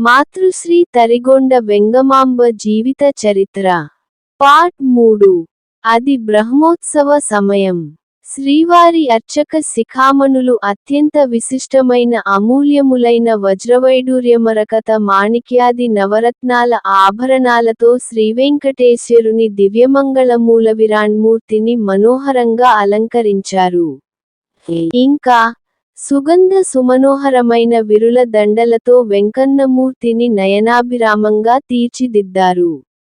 మాతృశ్రీ తరిగొండ వెంగమాంబ జీవిత చరిత్ర. పార్ట్ మూడు. అది బ్రహ్మోత్సవ సమయం. శ్రీవారి అర్చక శిఖామణులు అత్యంత విశిష్టమైన అమూల్యములైన వజ్రవైడూర్యమరకత మాణిక్యాది నవరత్నాల ఆభరణాలతో శ్రీవెంకటేశ్వరుని దివ్యమంగళమూల విరాణ్మూర్తిని మనోహరంగా అలంకరించారు. ఇంకా సుగంధ సుమనోహరమైన విరుల దండలతో వెంకన్నమూర్తిని నయనాభిరామంగా తీర్చిదిద్దారు.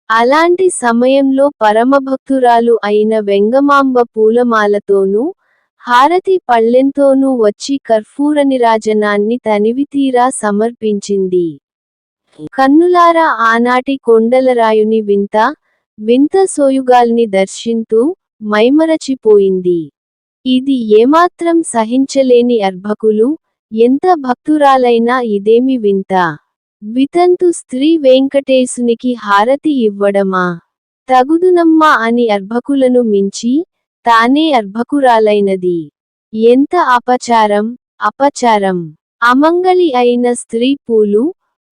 అలాంటి సమయంలో పరమభక్తురాలు అయిన వెంగమాంబ పూలమాలతోనూ హారతి పళ్ళెంతోనూ వచ్చి కర్పూర నిరాజనాన్ని తనివితీరా సమర్పించింది. కన్నులారా ఆనాటి కొండలరాయుని వింత వింత సోయుగాల్ని దర్శింతూ మైమరచిపోయింది. ఇది ఏమాత్రం సహించలేని అర్భకులు ఎంత భక్తురాలైనా ఇదేమి వింత? వితంతు స్త్రీ వెంకటేశునికి హారతి ఇవ్వడమా? తగుదునమ్మా అని అర్భకులను మించి తానే అర్భకురాలైనది. ఎంత అపచారం అపచారం. అమంగళి అయిన స్త్రీ పూలు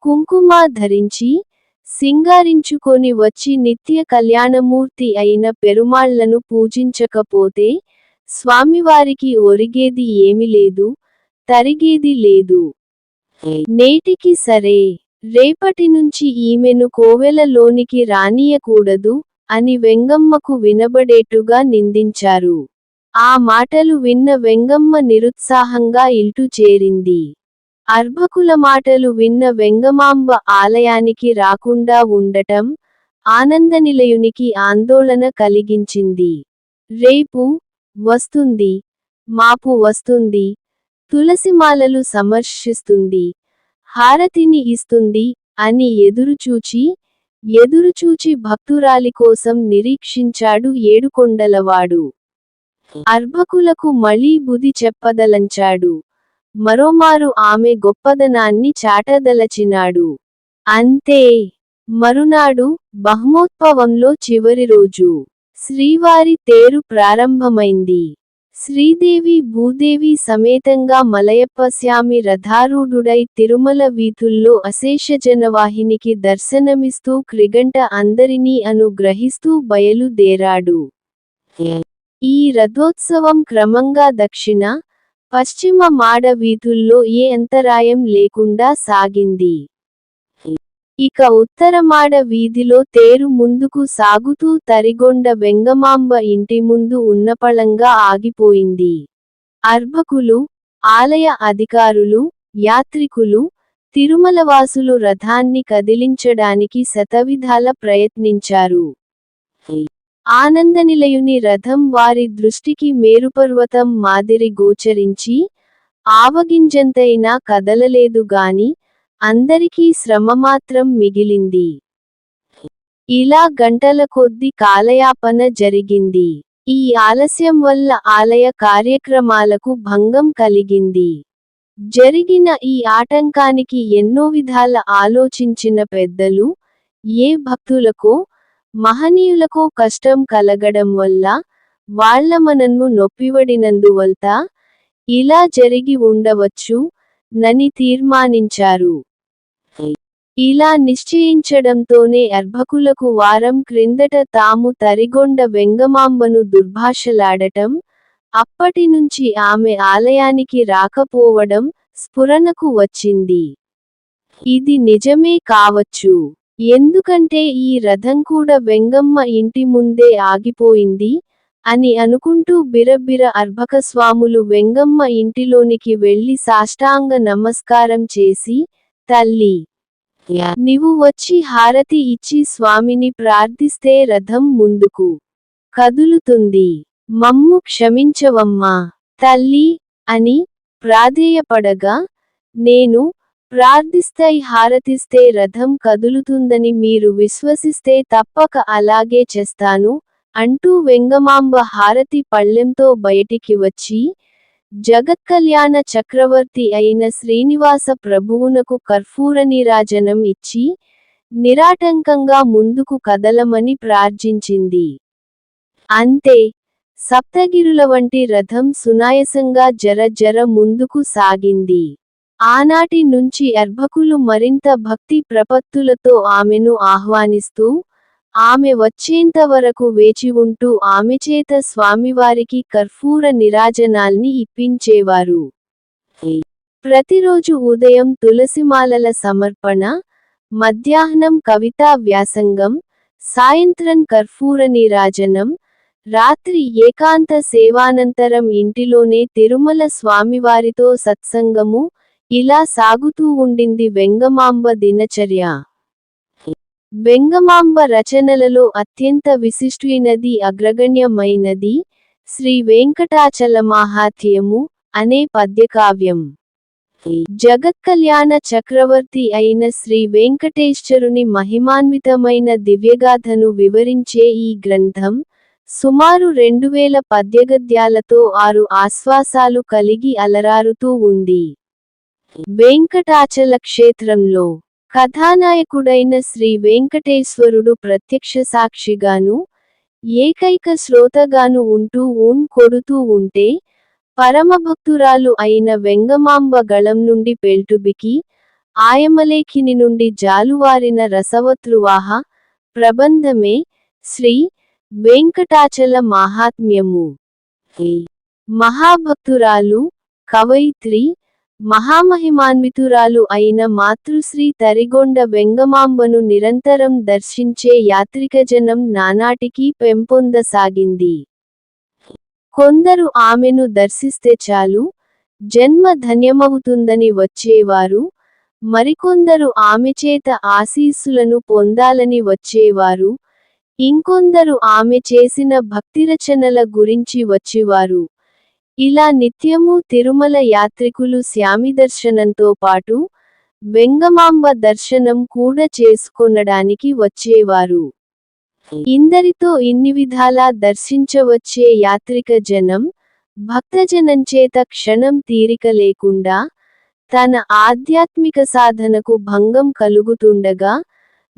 కుంకుమ ధరించి సింగారించుకొని వచ్చి నిత్య కళ్యాణమూర్తి అయిన పెరుమాళ్ళను పూజించకపోతే స్వామివారికి ఒరిగేది ఏమి లేదు తరిగేది లేదు. నేటికి సరే రేపటి నుంచి ఈమెను కోవెలలోనికి రానియకూడదు అని వెంగమ్మకు వినబడేట్టుగా నిందించారు. ఆ మాటలు విన్న వెంగమ్మ నిరుత్సాహంగా ఇల్టు చేరింది. అర్భకుల మాటలు విన్న వెంగమాంబ ఆలయానికి రాకుండా ఉండటం ఆనందనిలయునికి ఆందోళన కలిగించింది. రేపు వస్తుంది. మాపు వస్తుంది. తులసిమాలలు సమర్శిస్తుంది హారతిని ఇస్తుంది అని ఎదురుచూచి ఎదురుచూచి భక్తురాలి కోసం నిరీక్షించాడు ఏడుకొండలవాడు. అర్భకులకు మళ్ళీ బుది చెప్పదలంచాడు. మరోమారు ఆమె గొప్పదనాన్ని చాటదలచినాడు. అంతే. మరునాడు బహ్మోత్సవంలో చివరి రోజు. శ్రీవారి తేరు ప్రారంభమైంది. శ్రీదేవి భూదేవి సమేతంగా మలయప్పస్వామి రథారూఢుడై తిరుమల వీధుల్లో అశేష జనవాహినికి దర్శనమిస్తూ క్రిగంట అందరినీ అనుగ్రహిస్తూ బయలుదేరాడు. ఈ రథోత్సవం క్రమంగా దక్షిణ పశ్చిమ మాడ వీధుల్లో ఏ అంతరాయం లేకుండా సాగింది. ఇక ఉత్తరమాడ వీధిలో తేరు ముందుకు సాగుతూ తరిగొండ వెంగమాంబ ఇంటి ముందు ఉన్నపళంగా ఆగిపోయింది. అర్భకులు ఆలయ అధికారులు యాత్రికులు తిరుమలవాసులు రథాన్ని కదిలించడానికి శతవిధాల ప్రయత్నించారు. ఆనందనిలయుని రథం వారి దృష్టికి మేరుపర్వతం మాదిరి గోచరించి ఆవగింజంతైనా కదలలేదు గాని అందరికీ శ్రమమాత్రం మిగిలింది. ఇలా గంటల కొద్ది కాలయాపన జరిగింది. ఈ ఆలస్యం వల్ల ఆలయ కార్యక్రమాలకు భంగం కలిగింది. జరిగిన ఈ ఆటంకానికి ఎన్నో విధాల ఆలోచించిన పెద్దలు ఏ భక్తులకో మహనీయులకో కష్టం కలగడం వల్ల వాళ్ళ మనన్ను నొప్పివడినందువల్ల ఇలా జరిగి ఉండవచ్చు నని తీర్మానించారు. ఇలా నిశ్చయించడంతోనే అర్భకులకు వారం క్రిందట తాము తరిగొండ వెంగమాంబను దుర్భాషలాడటం అప్పటినుంచి ఆమె ఆలయానికి రాకపోవడం స్ఫురణకు వచ్చింది. ఇది నిజమే కావచ్చు. ఎందుకంటే ఈ రథం కూడా వెంగమ్మ ఇంటి ముందే ఆగిపోయింది అని అనుకుంటూ బిరబిర అర్భకస్వాములు వెంగమ్మ ఇంటిలోనికి వెళ్ళి సాష్టాంగ నమస్కారం చేసి తల్లి నీవు వచ్చి హారతి ఇచ్చి స్వామిని ప్రార్థిస్తే రథం ముందుకు కదులుతుంది. మమ్ము క్షమించవమ్మా. తల్లి అని ప్రాధేయపడగా నేను ప్రార్థిస్తై హారతిస్తే రథం కదులుతుందని మీరు విశ్వసిస్తే తప్పక అలాగే చేస్తాను అంటూ వెంగమాంబ హారతి పళ్ళెంతో బయటికి వచ్చి జగత్కళ్యాణ చక్రవర్తి అయిన శ్రీనివాస ప్రభువునకు కర్పూర నీరాజనం ఇచ్చి నిరాటంకంగా ముందుకు కదలమని ప్రార్థించింది. అంతే సప్తగిరుల వంటి రథం సునాయసంగా జర జర ముందుకు సాగింది. ఆనాటి నుంచి అర్భకులు మరింత భక్తి ప్రపత్తులతో ఆమెను ఆహ్వానిస్తూ ఆమె వచ్చేంత వరకు వేచి ఉంటూ ఆమె చేత స్వామివారికి కర్పూర నిరాజనాల్ని ఇప్పించేవారు. ప్రతిరోజు ఉదయం తులసిమాలల సమర్పణ మధ్యాహ్నం కవితా వ్యాసంగం సాయంత్రం కర్పూర నీరాజనం రాత్రి ఏకాంత సేవానంతరం ఇంటిలోనే తిరుమల స్వామివారితో సత్సంగము ఇలా సాగుతూ ఉండింది వెంగమాంబ దినచర్య. వెంగమాంబ రచనలలో అత్యంత విశిష్టమైనది అగ్రగణ్యమైనది శ్రీ వెంకటాచల మాహాత్యము అనే పద్యకావ్యం. జగత్కళ్యాణ చక్రవర్తి అయిన శ్రీ వెంకటేశ్వరుని మహిమాన్వితమైన దివ్యగాథను వివరించే ఈ గ్రంథం సుమారు రెండు వేల పద్యగద్యాలతో ఆరు ఆశ్వాసాలు కలిగి అలరారుతూ ఉంది. వెంకటాచల క్షేత్రంలో కథానాయకుడైన శ్రీ వెంకటేశ్వరుడు ప్రత్యక్ష సాక్షిగాను ఏకైక శ్రోతగాను ఉంటూ ఊన్ కొడుతూ ఉంటే పరమభక్తురాలు అయిన వెంగమాంబ గళం నుండి పెల్టుబికి ఆయమలేఖిని నుండి జాలువారిన రసవతృవాహ ప్రబంధమే శ్రీ వెంకటాచల మాహాత్మ్యము. మహాభక్తురాలు కవయిత్రి మహామహిమాన్వితురాలు అయిన మాతృశ్రీ తరిగొండ వెంగమాంబను నిరంతరం దర్శించే యాత్రికజనం నానాటికి పెంపొందసాగింది. కొందరు ఆమెను దర్శిస్తే చాలు జన్మ ధన్యమవుతుందని వచ్చేవారు మరికొందరు ఆమె చేత ఆశీస్సులను పొందాలని వచ్చేవారు ఇంకొందరు ఆమె చేసిన భక్తిరచనల గురించి వచ్చేవారు. ఇలా నిత్యము తిరుమల యాత్రికులు శ్యామిదర్శనంతో పాటు వెంగమాంబ దర్శనం కూడా చేసుకొనడానికి వచ్చేవారు. ఇందరితో ఇన్ని విధాలా దర్శించవచ్చే యాత్రిక జనం భక్తజనంచేత క్షణం తీరిక లేకుండా తన ఆధ్యాత్మిక సాధనకు భంగం కలుగుతుండగా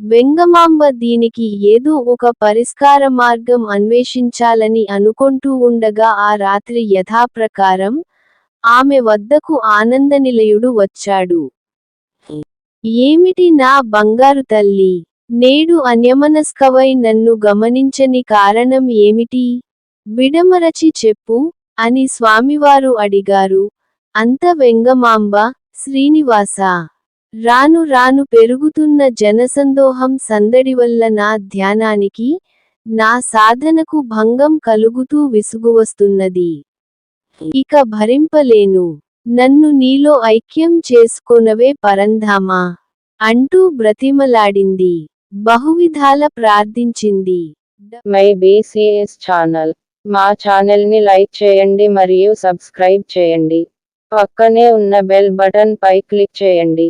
వెంగమాంబ దీనికి ఏదో ఒక పరిష్కార మార్గం అన్వేషించాలని అనుకుంటూ ఉండగా ఆ రాత్రి యథాప్రకారం ఆమె వద్దకు ఆనందనిలయుడు వచ్చాడు. ఏమిటి నా బంగారు తల్లి? నేడు అన్యమనస్కవై నన్ను గమనించని కారణం ఏమిటి? విడమరచి చెప్పు అని స్వామివారు అడిగారు. అంత వెంగమాంబ శ్రీనివాస! రాను రాను పెరుగుతున్న జనసందోహం సందడి వల్ల నా ధ్యానానికి నా సాధనకు భంగం కలుగుతూ విసుగువస్తున్నది. ఇక భరింపలేను. నన్ను నీలో ఐక్యం చేసుకొనవే పరంధామా? అంటూ బ్రతిమలాడింది. బహువిధాల ప్రార్థించింది. My BCS channel. మా ఛానల్ని లైక్ చేయండి మరియు సబ్స్క్రైబ్ చేయండి. పక్కనే ఉన్న బెల్ బటన్ పై క్లిక్ చేయండి.